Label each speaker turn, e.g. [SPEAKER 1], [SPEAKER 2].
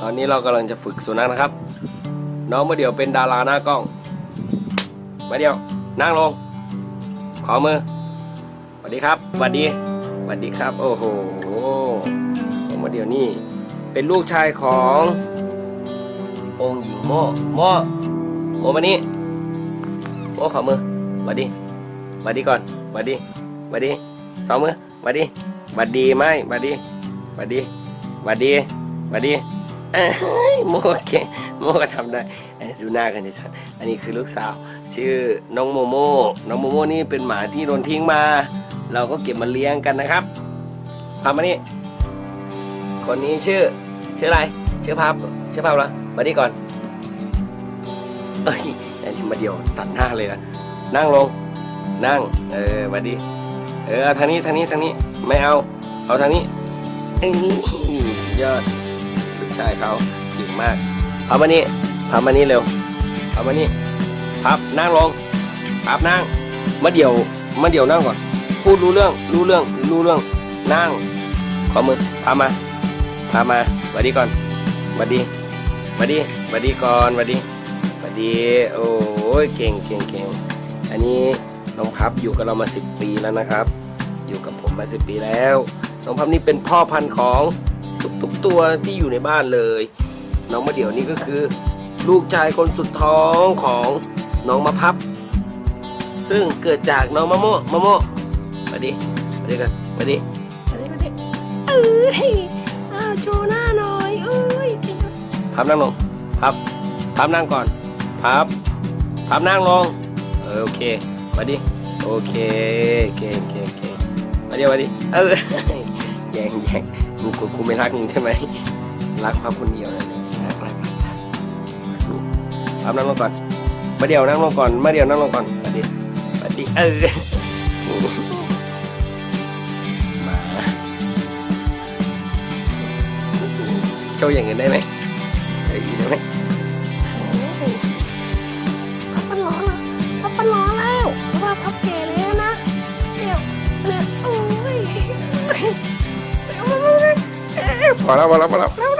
[SPEAKER 1] ตอนนี้เรากำลังจะฝึกสุนัขนะครับ น้องมาเดี๋ยวเป็นดาราหน้ากล้อง มาเดี๋ยวนั่งลง ขอมือสวัสดีครับสวัสดีสวัสดีครับ โอ้โหน้องมาเดี๋ยวนี่เป็นลูกชายขององค์หญิงโม่โม่โม่มานี่โม่ขอมือสวัสดีสวัสดีก่อนสวัสดีสวัสดีสองมือสวัสดีสวัสดีไหมสวัสดีสวัสดีสวัสดีสวัสดี โม่เก่งโม่ก็ทำได้ดูหน้ากันชัดๆอันนี้คือลูกสาว ชื่อน้องโมโม่น้องโมโม่นี่เป็นหมาที่โดนทิ้งมา เราก็เก็บมาเลี้ยงกันนะครับพามานี่คนนี้ชื่อชื่ออะไรชื่อพับชื่อพับเหรอมาดีก่อนเอ้ยอันนี้มาเดียวตัดหน้าเลยนะนั่งลง นั่ง เออมาดีเออทางนี้ทางนี้ทางนี้ไม่เอา เอาทางนี้เอ้ยยอด ชายเขาเก่งมากพับมานี่พับมานี่เร็วพับมานี่พับนั่งลงพับนั่งมาเดียวมาเดียวนั่งก่อน พูดรู้เรื่องรู้เรื่องรู้เรื่องนั่งขอมือพามาพามาสวัสดีก่อนสวัสดีสวัสดีสวัสดีก่อนสวัสดีสวัสดีโอ้ยเก่งเก่งเก่งอันนี้น้องพับอยู่กับเรามาสิบปีแล้วนะครับ อยู่กับผมมาสิบปีแล้วน้องพับนี่เป็นพ่อพันธุ์ของ ทุกๆตัวที่อยู่ในบ้านเลย น้องมะเดี่ยวนี่ก็คือ ลูกชายคนสุดท้องของน้องมะพับ ซึ่งเกิดจากน้องมะโม่มะโม่สวัสดีสวัสดีกันสวัสดี
[SPEAKER 2] มาดิมาดิเอ้ยอ้าวโชว์หน้าหน่อยเอ้ยเก่งจัง
[SPEAKER 1] พับนั่งลงพับพับนั่งก่อนพับพับนั่งลงเออโอเคมาดิโอเคเก่งเก่งเก่งมาดิมาดิเออแย่งแย่ง มึงกูกูไม่รักมึงใช่ไหมรักความคนเดียวนะรักรักรักรักรักลูกเอานั่งลงก่อนมาเดียวนั่งลงก่อนมาเดียวนั่งลงก่อนมาดิมาดิเออมาโชว์อย่างอื่นได้ไหมได้ไหม
[SPEAKER 2] พอแล้วพอแล้วพอ
[SPEAKER 1] แล้
[SPEAKER 2] ว